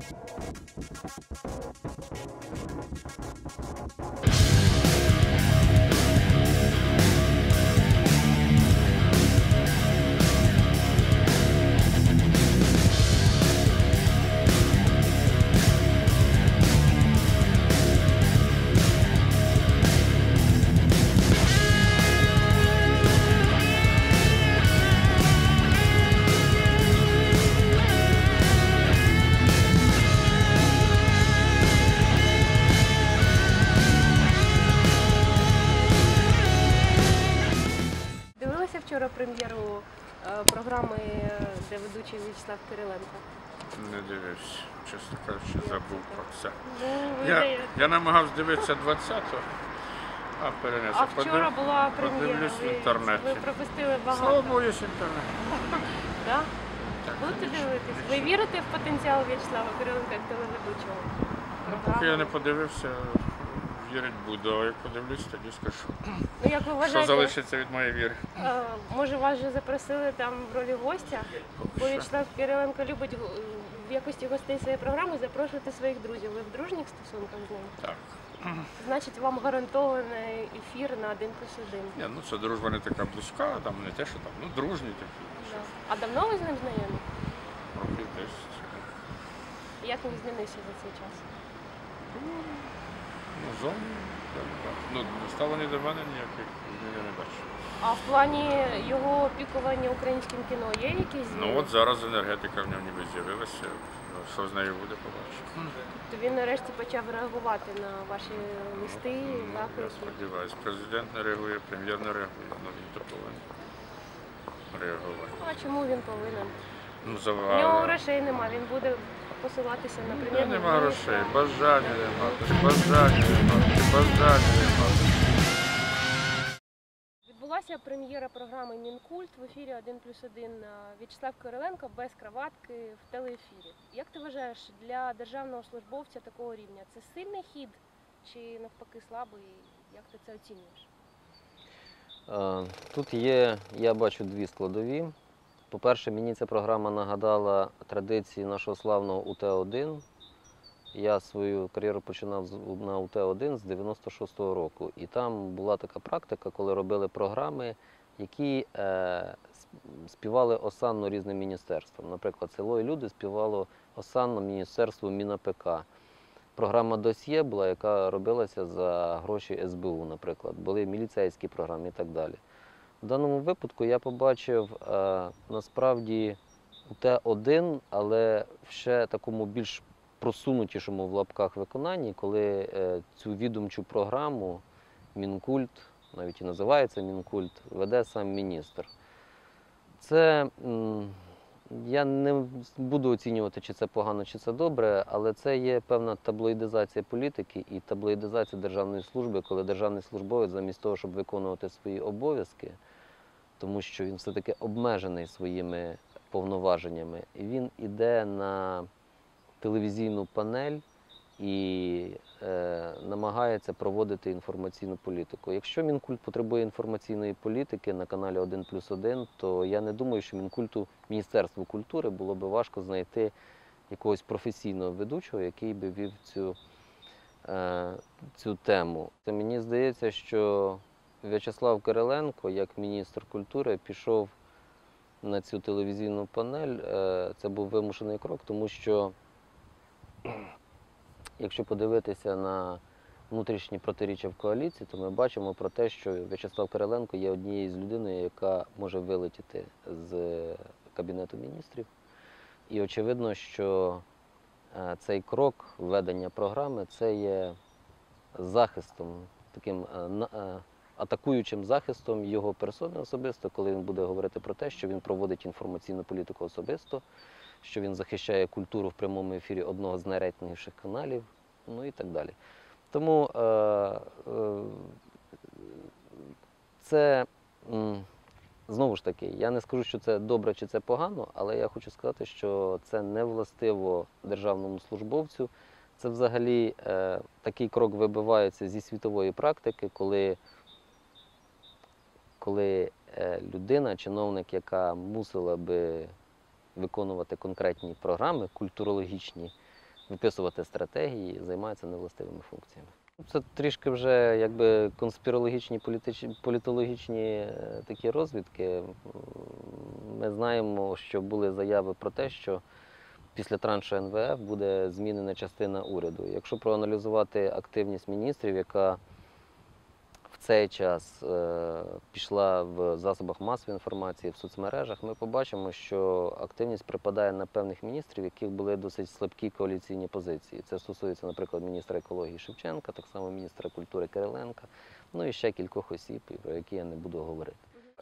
Thank you. Прем'єру е, програми, де ведучий В'ячеслав Кириленко. Не дивився, чесно кажучи, забув про це. Ну, Я, я намагався дивитися 20-го, а перенесу. А вчора була прем'єра. подивлюсь в ви- інтернеті. Ви пропустили Слава багато. Богу, є інтернет. Да? Будете дивитись? Ви вірите в потенціал В'ячеслава Кириленка як телеведучого? Ну, поки я не подивився, вірить буду, а як подивлюсь, тоді скажу. Ну, як ви Що залишиться від моєї віри? е, може вас вже запросили там в ролі гостя? Бо Що? В'ячеслав Кириленко любить в якості гостей своєї програми запрошувати своїх друзів. Ви в дружніх стосунках з ним? Так. Значить, вам гарантований ефір на один плюс один. Ні, ну це дружба не така близька, там не те, що там, ну дружні такі. Да. А давно ви з ним знайомі? Років десь. Як він змінився за цей час? Ну, так, так. Ну, ставлення до мене ніяких змін не бачу. А в плані його опікування українським кіно є якісь зміни? Ну от зараз енергетика в ньому ніби з'явилася. Ну, Що з нею буде, побачимо. Тобто він нарешті почав реагувати на ваші листи, Ну, Я сподіваюся, президент не реагує, прем'єр не реагує, ну він то повинен реагувати. Ну, А чому він повинен? Ну, У нього грошей нема, він буде посилатися на Та прем'єр. Нема грошей, бажання нема, бажання нема, бажання нема. Відбулася прем'єра програми Мінкульт в ефірі 1 плюс 1 В'ячеслав Кириленко без краватки в телеефірі. Як ти вважаєш, для державного службовця такого рівня це сильний хід чи навпаки слабий? Як ти це оцінюєш? Е, Тут є, я бачу дві складові. По-перше, мені ця програма нагадала традиції нашого славного УТ-1. Я свою кар'єру починав на УТ-1 з 96-го року. І там була така практика, коли робили програми, які е, співали осанно різним міністерствам. Наприклад, село і люди співало осанно міністерству МінАПК. Програма досьє була, яка робилася за гроші СБУ, наприклад. Були міліцейські програми і так далі. В даному випадку я побачив е, насправді Т1, але в ще такому більш просунутішому в лапках виконанні, коли е, цю відомчу програму Мінкульт, навіть і називається Мінкульт, веде сам міністр. Це м, я не буду оцінювати, чи це погано, чи це добре, але це є певна таблоїдизація політики і таблоїдизація державної служби, коли державний службовець замість того, щоб виконувати свої обов'язки, тому що він все-таки обмежений своїми повноваженнями, і він іде на телевізійну панель і е, намагається проводити інформаційну політику. Якщо Мінкульт потребує інформаційної політики на каналі 1 плюс 1, то я не думаю, що Мінкульту, Міністерству культури було би важко знайти якогось професійного ведучого, який би вів цю, е, цю тему. Мені здається, що В'ячеслав Кириленко, як міністр культури, пішов на цю телевізійну панель. Е, Це був вимушений крок, тому що якщо подивитися на внутрішні протиріччя в коаліції, то ми бачимо про те, що В'ячеслав Кириленко є однією з людиною, яка може вилетіти з Кабінету міністрів. І очевидно, що е, цей крок введення програми це є захистом, таким е, атакуючим захистом його персони особисто, коли він буде говорити про те, що він проводить інформаційну політику особисто, що він захищає культуру в прямому ефірі одного з найрейтинговіших каналів, ну і так далі. Тому е, е, це знову ж таки, я не скажу, що це добре чи це погано, але я хочу сказати, що це не властиво державному службовцю. Це взагалі е, такий крок вибивається зі світової практики, коли, коли е, людина, чиновник, яка мусила би виконувати конкретні програми культурологічні, виписувати стратегії, займаються невластивими функціями. Це трішки вже якби конспірологічні політологічні е, такі розвідки. Ми знаємо, що були заяви про те, що після траншу НВФ буде змінена частина уряду. Якщо проаналізувати активність міністрів, яка цей час е, пішла в засобах масової інформації, в соцмережах, ми побачимо, що активність припадає на певних міністрів, яких були досить слабкі коаліційні позиції. Це стосується, наприклад, міністра екології Шевченка, так само міністра культури Кириленка, ну і ще кількох осіб, про які я не буду говорити.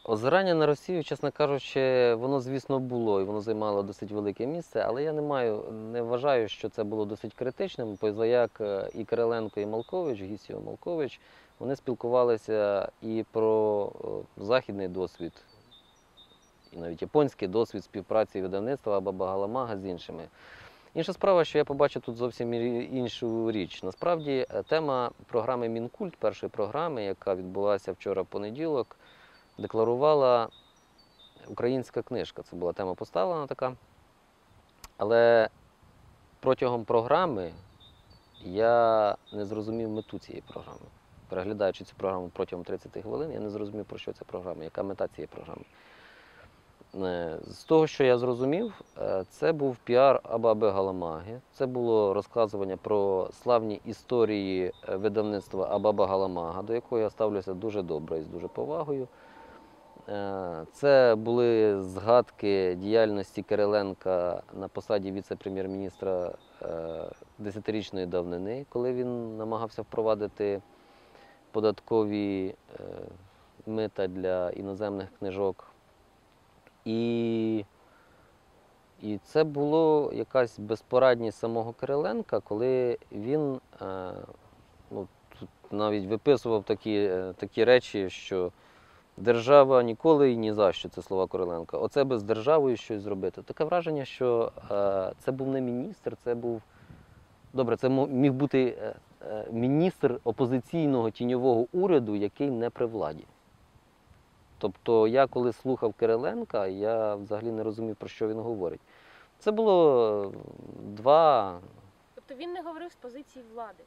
Озирання на Росію, чесно кажучи, воно, звісно, було і воно займало досить велике місце, але я не маю, не вважаю, що це було досить критичним, позаяк е, і Кириленко, і Малкович, Гісіо Малкович, вони спілкувалися і про е, західний досвід, і навіть японський досвід співпраці видавництва Баба Галамага з іншими. Інша справа, що я побачив тут зовсім іншу річ. Насправді, е, тема програми Мінкульт, першої програми, яка відбулася вчора в понеділок, декларувала українська книжка. Це була тема поставлена така. Але протягом програми я не зрозумів мету цієї програми. Переглядаючи цю програму протягом 30 хвилин, я не зрозумів, про що ця програма, яка мета цієї програми. Е, З того, що я зрозумів, е, це був піар Абаби Галамаги. Це було розказування про славні історії е, видавництва Абаба Галамага, до якого я ставлюся дуже добре і з дуже повагою. Це були згадки діяльності Кириленка на посаді віце-прем'єр-міністра десятирічної давнини, коли він намагався впровадити податкові е, мита для іноземних книжок. І, і це було якась безпорадність самого Кириленка, коли він е, ну, тут навіть виписував такі, е, такі речі, що держава ніколи і ні за що, це слова Кириленка. Оце би з державою щось зробити. Таке враження, що е, це був не міністр, це був. Добре, це міг бути е, міністр опозиційного тіньового уряду, який не при владі. Тобто я коли слухав Кириленка, я взагалі не розумів, про що він говорить. Це було е, два. Тобто він не говорив з позиції влади.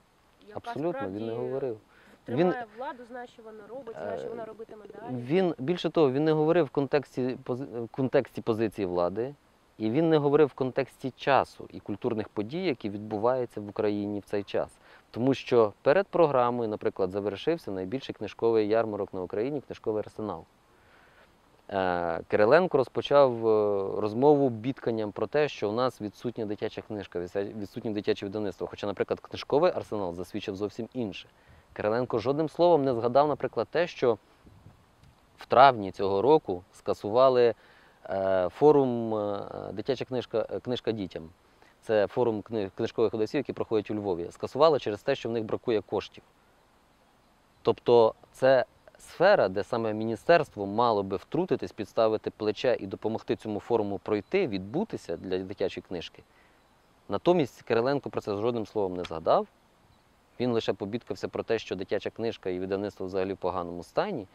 Яка Абсолютно, він не справді говорив. Тримає владу, знає, що вона робить, знає, що Е, вона робитиме далі. Він більше того, він не говорив в контексті, в контексті позиції влади, і він не говорив в контексті часу і культурних подій, які відбуваються в Україні в цей час. Тому що перед програмою, наприклад, завершився найбільший книжковий ярмарок на Україні книжковий арсенал. Е, Кириленко розпочав е, розмову бідканням про те, що у нас відсутня дитяча книжка, відсутнє- дитяче видавництво. Хоча, наприклад, книжковий арсенал засвідчив зовсім інше. Кириленко жодним словом не згадав, наприклад, те, що в травні цього року скасували е, форум Дитяча книжка, книжка дітям. Це форум книжкових видавців, які проходять у Львові. Скасували через те, що в них бракує коштів. Тобто це сфера, де саме міністерство мало би втрутитись, підставити плече і допомогти цьому форуму пройти, відбутися для дитячої книжки. Натомість Кириленко про це жодним словом не згадав. Він лише побідкався про те, що дитяча книжка і видавництво взагалі в поганому стані.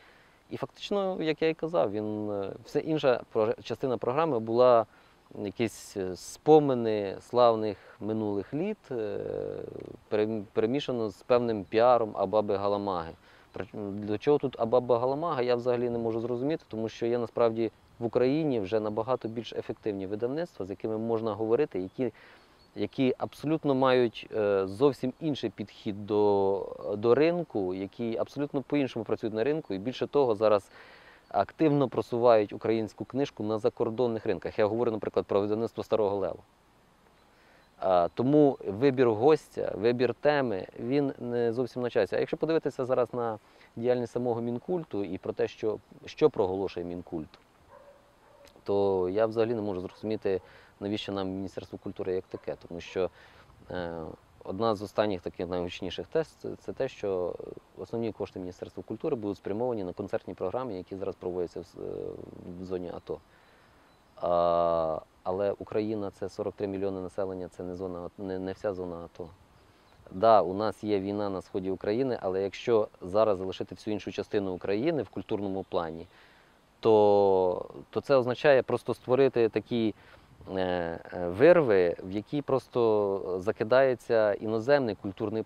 І фактично, як я і казав, він е, все інша частина програми була якісь е, спомини славних минулих літ, е, перемішано з певним піаром Абаби Галамаги. До чого тут Абаба Галамага, я взагалі не можу зрозуміти, тому що є насправді в Україні вже набагато більш ефективні видавництва, з якими можна говорити, які які абсолютно мають е, зовсім інший підхід до, до ринку, які абсолютно по-іншому працюють на ринку, і більше того, зараз активно просувають українську книжку на закордонних ринках. Я говорю, наприклад, про видавництво Старого Лева. Тому вибір гостя, вибір теми, він не зовсім на часі. А якщо подивитися зараз на діяльність самого Мінкульту і про те, що, що проголошує Мінкульт, то я взагалі не можу зрозуміти, навіщо нам Міністерство культури як таке. Тому що е, одна з останніх таких найгучніших тест це, це те, що основні кошти Міністерства культури будуть спрямовані на концертні програми, які зараз проводяться в, е, в зоні АТО. А, але Україна це 43 мільйони населення, це не зона, не, не вся зона АТО. Да, у нас є війна на сході України, але якщо зараз залишити всю іншу частину України в культурному плані, то, то це означає просто створити е, вирви, в які просто закидається іноземний культурний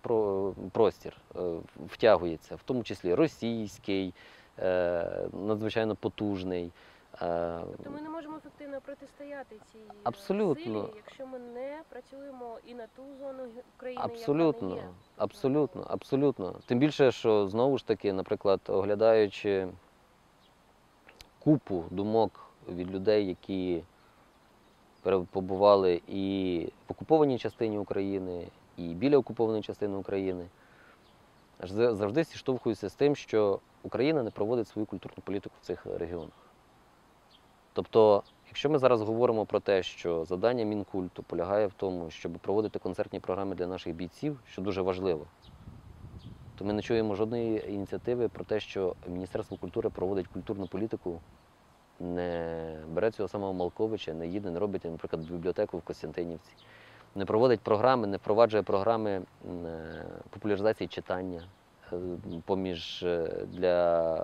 простір, е, втягується, в тому числі російський, е, надзвичайно потужний. е, Тобто ми не можемо ефективно протистояти цій е, Абсолютно. силі, якщо ми не працюємо і на ту зону України, Абсолютно, яка не є. абсолютно, абсолютно. Тим більше, що знову ж таки, наприклад, оглядаючи купу думок від людей, які побували і в окупованій частині України, і біля окупованої частини України, завжди зіштовхуюся з тим, що Україна не проводить свою культурну політику в цих регіонах. Тобто, якщо ми зараз говоримо про те, що завдання Мінкульту полягає в тому, щоб проводити концертні програми для наших бійців, що дуже важливо, то ми не чуємо жодної ініціативи про те, що Міністерство культури проводить культурну політику, не бере цього самого Малковича, не їде, не робить, наприклад, бібліотеку в Костянтинівці, не проводить програми, не впроваджує програми е, популяризації читання е, поміж е, для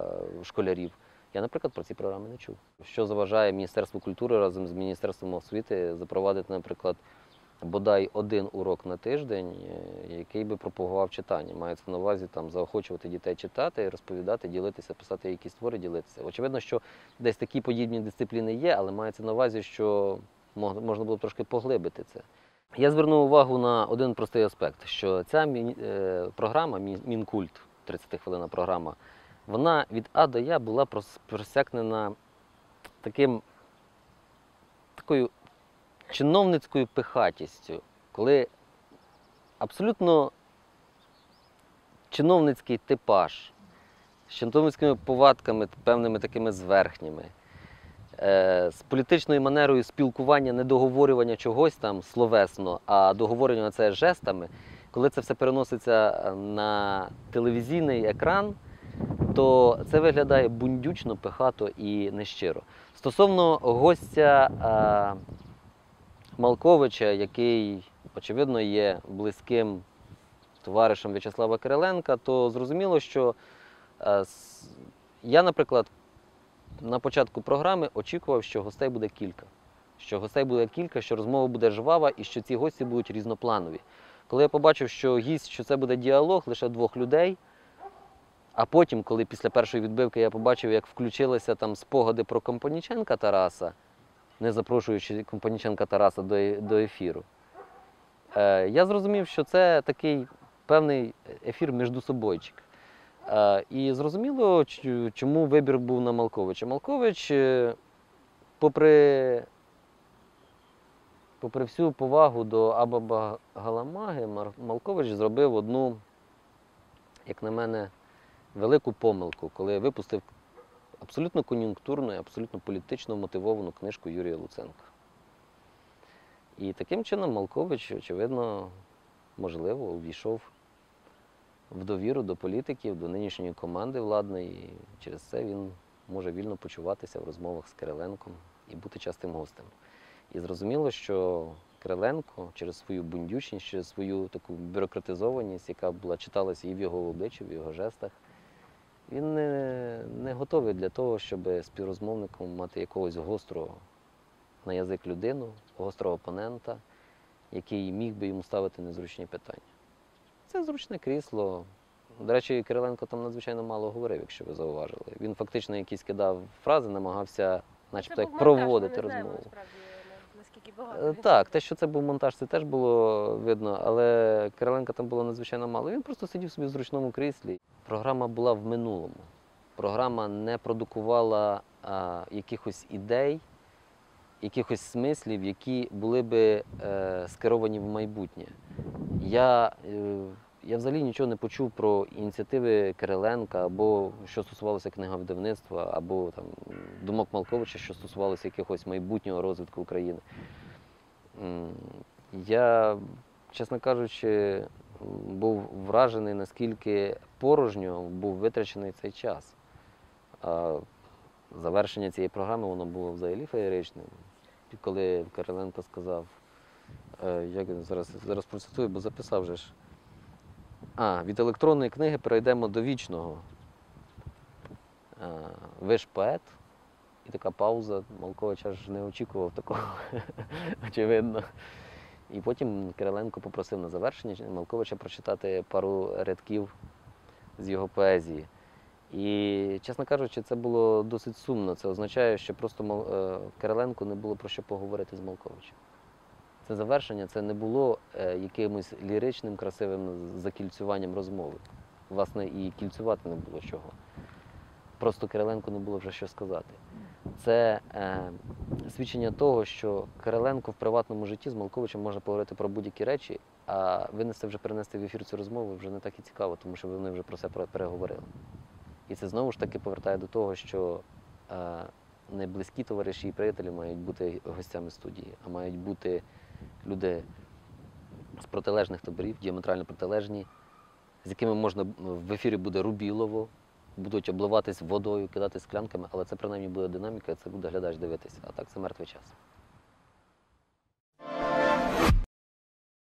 школярів. Я, наприклад, про ці програми не чув. Що заважає Міністерству культури разом з Міністерством освіти запровадити, наприклад, бодай один урок на тиждень, е, який би пропагував читання. Мається на увазі там заохочувати дітей читати, розповідати, ділитися, писати якісь твори, ділитися. Очевидно, що десь такі подібні дисципліни є, але мається на увазі, що можна було б трошки поглибити це. Я звернув увагу на один простий аспект, що ця е, програма, Мінкульт, 30-хвилинна програма, вона від А до Я була просякнена таким, такою чиновницькою пихатістю, коли абсолютно чиновницький типаж, з чиновницькими повадками, певними такими зверхніми, е, з політичною манерою спілкування, не договорювання чогось там словесно, а договорювання це жестами, коли це все переноситься е, на телевізійний екран, то це виглядає бундючно, пихато і нещиро. Стосовно гостя е, Малковича, який, очевидно, є близьким товаришем В'ячеслава Кириленка, то зрозуміло, що е, я, наприклад, на початку програми очікував, що гостей буде кілька. Що гостей буде кілька, що розмова буде жвава і що ці гості будуть різнопланові. Коли я побачив, що гість, що це буде діалог лише двох людей, а потім, коли після першої відбивки я побачив, як включилися там спогади про Компаніченка Тараса, не запрошуючи Компаніченка Тараса до, е- ефіру, е, я зрозумів, що це такий певний ефір міждусобойчик. Е, і зрозуміло, чому вибір був на Малковича. Малкович, попри, попри всю повагу до Абаба Галамаги, Малкович зробив одну, як на мене, велику помилку, коли випустив абсолютно кон'юнктурну і абсолютно політично мотивовану книжку Юрія Луценка. І таким чином Малкович, очевидно, можливо, увійшов в довіру до політиків, до нинішньої команди владної. І через це він може вільно почуватися в розмовах з Кириленком і бути частим гостем. І зрозуміло, що Кириленко через свою бундючність, через свою таку бюрократизованість, яка була читалася і в його обличчі, в його жестах, він не, не готовий для того, щоб співрозмовником мати якогось гострого на язик людину, гострого опонента, який міг би йому ставити незручні питання. Це зручне крісло. До речі, Кириленко там надзвичайно мало говорив, якщо ви зауважили. Він фактично якісь кидав фрази, намагався, начебто, як проводити розмову. Насправді, на- Е, багато. Так, те, що це був монтаж, це теж було видно, але Кириленка там було надзвичайно мало. Він просто сидів собі в зручному кріслі. Програма була в минулому. Програма не продукувала а, якихось ідей, якихось смислів, які були би е, скеровані в майбутнє. Я, е, я взагалі нічого не почув про ініціативи Кириленка, або що стосувалося книговидавництва, або там, думок Малковича, що стосувалося якогось майбутнього розвитку України. Я, чесно кажучи, був вражений, наскільки порожньо був витрачений цей час. А завершення цієї програми воно було взагалі феєричним. Коли Кириленко сказав, е, як він зараз, зараз процитую, бо записав же ж. А, від електронної книги перейдемо до вічного. Ви ж поет, і така пауза. Малкович аж не очікував такого, очевидно. І потім Кириленко попросив на завершення Малковича прочитати пару рядків з його поезії. І, чесно кажучи, це було досить сумно. Це означає, що просто е, Кириленку не було про що поговорити з Малковичем. Це завершення, це не було е, якимось ліричним, красивим закільцюванням розмови. Власне, і кільцювати не було чого. Просто Кириленку не було вже що сказати. Це е, свідчення того, що Кириленко в приватному житті з Малковичем може поговорити про будь-які речі, а винести вже перенести в ефір цю розмову вже не так і цікаво, тому що вони вже про це пер- переговорили. І це знову ж таки повертає до того, що е, не близькі товариші і приятелі мають бути гостями студії, а мають бути люди з протилежних таборів, діаметрально протилежні, з якими можна в ефірі буде рубілово, будуть обливатись водою, кидати склянками, але це принаймні буде динаміка, це буде глядач дивитися, а так це мертвий час.